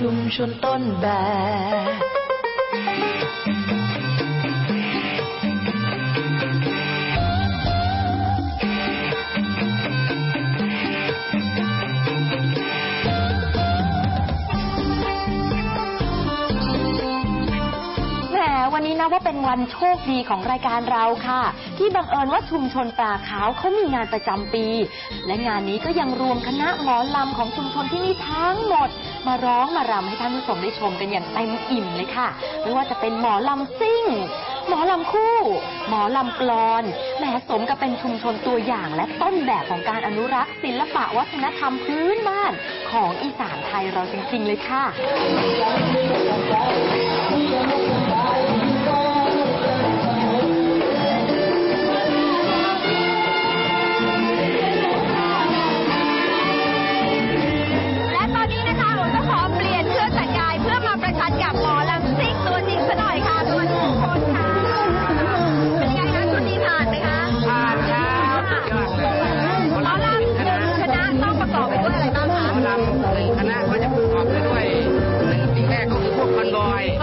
ชุมชนต้นแบบ นะว่าเป็นวันโชคดีของรายการเราค่ะ ที่บังเอิญว่าชุมชนปลาขาวเขามีงานประจำปี และงานนี้ก็ยังรวมคณะหมอลำของชุมชนที่นี่ทั้งหมด มาร้องมารำให้ท่านผู้ชมได้ชมกันอย่างเต็มอิ่มเลยค่ะ ไม่ว่าจะเป็นหมอลำซิ่ง หมอลำคู่ หมอลำกลอนแหมสมกับเป็นชุมชนตัวอย่างและต้นแบบของการอนุรักษ์ศิลปะวัฒนธรรมพื้นบ้านของอีสานไทยเราจริงๆเลยค่ะ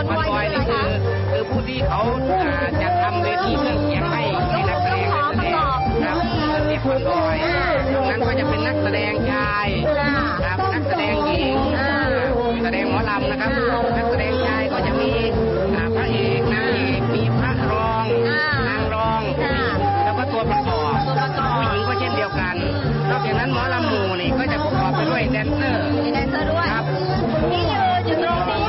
คอนบอยนี่คือคือผู้ที่เขาจัดทำเวทีเครื่องเสียงให้ให้นักแสดงขอประครับเรียกคอนบอยตรงนั้นก็จะเป็นนักแสดงชายครับนักแสดงหญิงแสดงหมอลำนะครับ นักแสดงชายก็จะมีพระเอกนางเอกมีพระรองนางรองแล้วก็ตัวประกอบผู้หญิงก็เช่นเดียวกันนอกจากนั้นหมอลำหมู่นี่ก็จะประกอบไปด้วยแดนเซอร์มีแดนเซอร์ด้วยครับที่ยืนอยู่ตรงนี้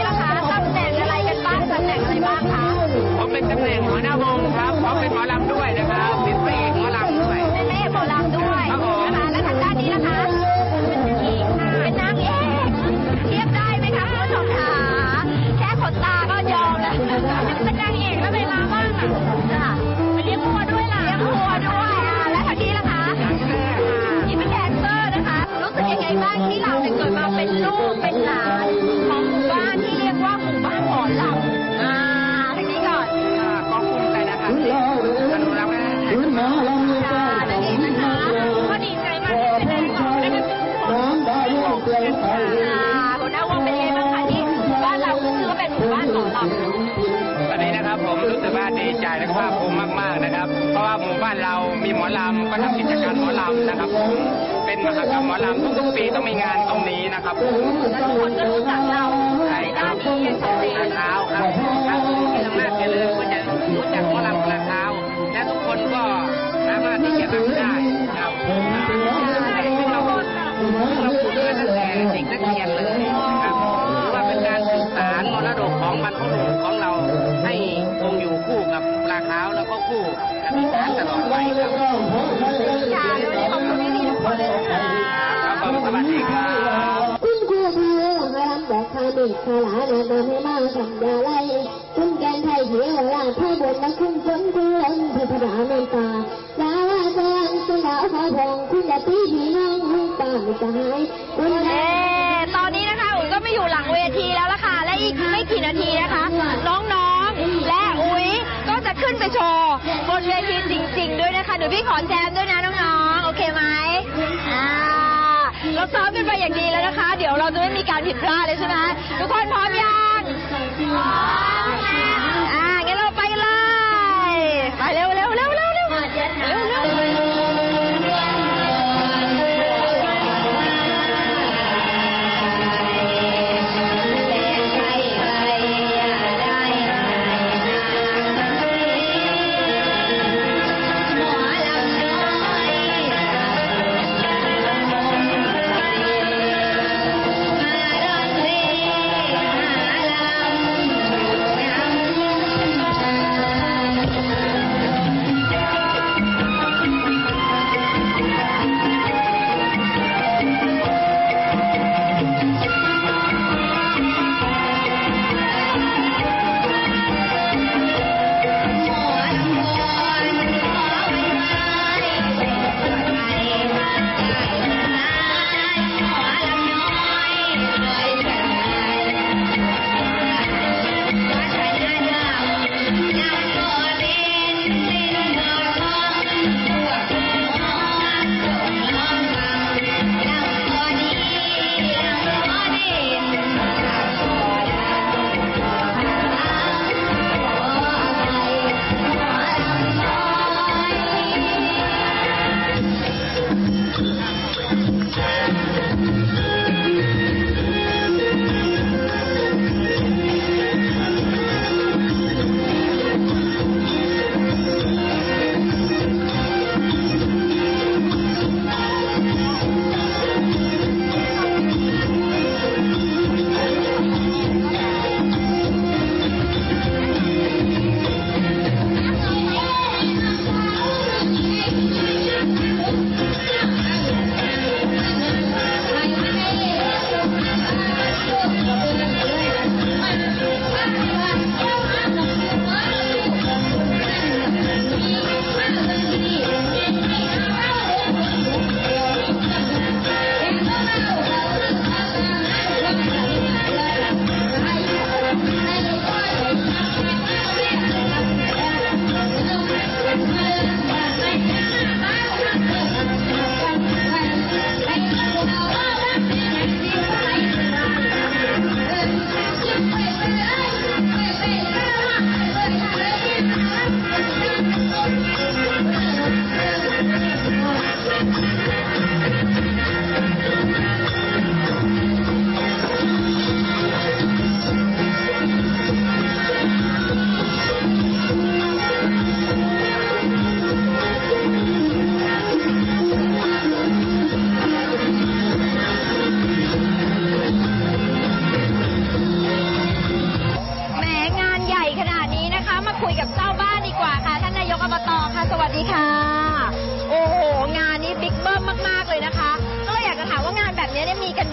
หน่งหัวหน้าวงครับผมเป็นหมอลำด้วยนะครับเป็นพระเอกหมอลำด้วยเป็นแม่หมอลำด้วยครับผมนะคะและทางด้านนี้นะคะเป็นนางเอกเทียบได้ไหมคะคุณผู้ชมคะแค่ขนตาก็ยอมแล้วเป็นนางเอกแล้วไปมาบ้างอะ และภาคภูมิมากๆนะครับ เพราะว่าหมู่บ้านเรามีหมอลำก็ทำกิจการหมอลำนะครับผมเป็นมหกรรมหมอลำทุกๆปีต้องมีงานตรงนี้นะครับผมและทุกคนก็รู้จักเราในด้านนี้อย่างชัดเจปลานเท้าครับทางที่อำนาจเจริญก็จะรู้จักหมอลำปลาเท้าและทุกคนก็สามารถที่จะทำได้ ดไปครับค่ะวันนี้ขอบคุณคนเลยนะคะครับผมสวัสดีครับคุณครูพามาลำบอกคาเด็กคาหลานาให้มาสัญญาไลคุณแกนไทยเขียวลาพ่อบนมาคุ้มจนคุณล้นที่พระเมตตาลาว่าสวรรค์คุณดาวขอพงคุณอย่าตีพี่น้องลูกป่าไม่จะหายคุณเอ๊ะตอนนี้นะคะอุ๋ยก็ไม่อยู่หลังเวทีแล้วล่ะค่ะ และอีกไม่กี่นาทีนะคะ น้องๆ และอุ๋ยก็จะขึ้นไปโชว์บนเวทีจริ งด้วยนะคะเดี๋ยวพี่ขอแจมด้วยนะน้องๆ โอเคไหมอ่าเราซ้อมกันไปอย่างดีแล้วนะคะ เดี๋ยวเราจะไม่มีการผิดพลาดเลยใช่ไหมทุกคนพร้อมยัง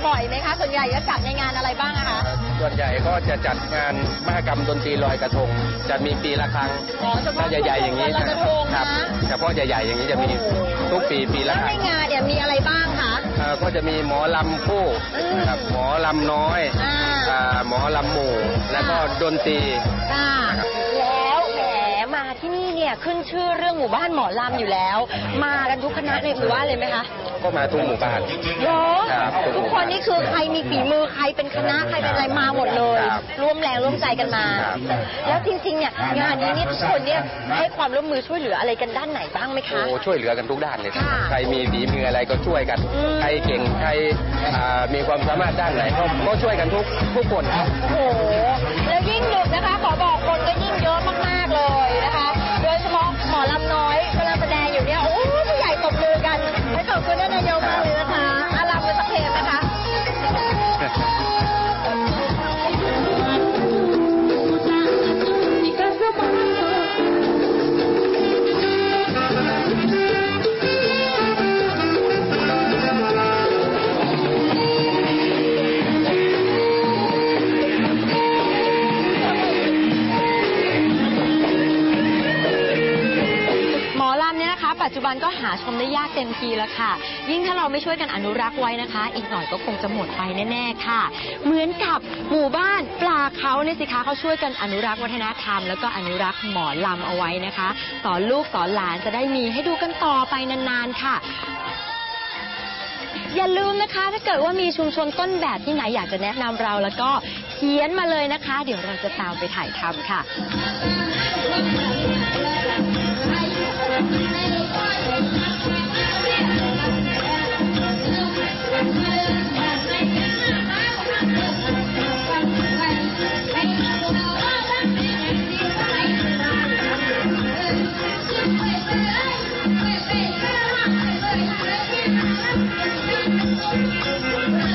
บ่อยไหมคะ ส่วนใหญ่จะจัดในงานอะไรบ้างอะคะส่วนใหญ่ก็จะจัดงานมหกรรมดนตรีลอยกระทง จะมีปีละครั้งอ๋อเฉพาะถ้าใหญ่ๆอย่างนี้ลอยกระทงครันะเฉพาะใหญ่ๆอย่างนี้จะมีทุกปีปีแล้ละวคในรั้งงานเนี่ยมีอะไรบ้างคะ เอ่อก็จะมีหมอลำคู่อืมนะครับหมอลำน้อยอ่า อ่าหมอลำหมู่แล้วก็ดนตรี ค่ะแล้วแหมมา ที่นี่เนี่ยขึ้นชื่อเรื่องหมู่บ้านหมอลำอยู่แล้ว มากันทุกคณะในหมู่บ้านเลยไหมคะก็มาทุกหมู่บ้านเหรอครับทุกคนนี่คือใครมีฝีมือใครเป็นคณะใครเป็นอะไรมาหมดเลยครับร่วมแรงร่วมใจกันมาครับแล้วจริงๆเนี่ยงานนี้นี่ทุกคนเนี่ยให้ความร่วมมือช่วยเหลืออะไรกันด้านไหนบ้างไหมคะโอ้ช่วยเหลือกันทุกด้านเลยครับค่ะใครมีฝีมืออะไรก็ช่วยกันอืมใครเก่งใครอ่ามีความสามารถด้านไหนก็ก็ช่วยกันทุกทุกคนครับโอ้โหแล้วยิ่งดึกนะคะขอบอกคนก็ยิ่งเยอะมากๆ เลยนะคะ จจุบันก็หาชมได้ยากเต็มทีแล้วค่ะ ยิ่งถ้าเราไม่ช่วยกันอนุรักษ์ไว้นะคะ อีกหน่อยก็คงจะหมดไปแน่ ๆ ค่ะ เหมือนกับหมู่บ้านปลาเขาเนี่ยสิคะเขาช่วยกันอนุรักษ์วัฒนธรรม แล้วก็อนุรักษ์หมอลำเอาไว้นะคะ สอนลูกสอนหลานจะได้มีให้ดูกันต่อไปนานๆค่ะอย่าลืมนะคะ ถ้าเกิดว่ามีชุมชนต้นแบบที่ไหนอยากจะแนะนำเราแล้วก็เขียนมาเลยนะคะ เดี๋ยวเราจะตามไปถ่ายทำค่ะ やった!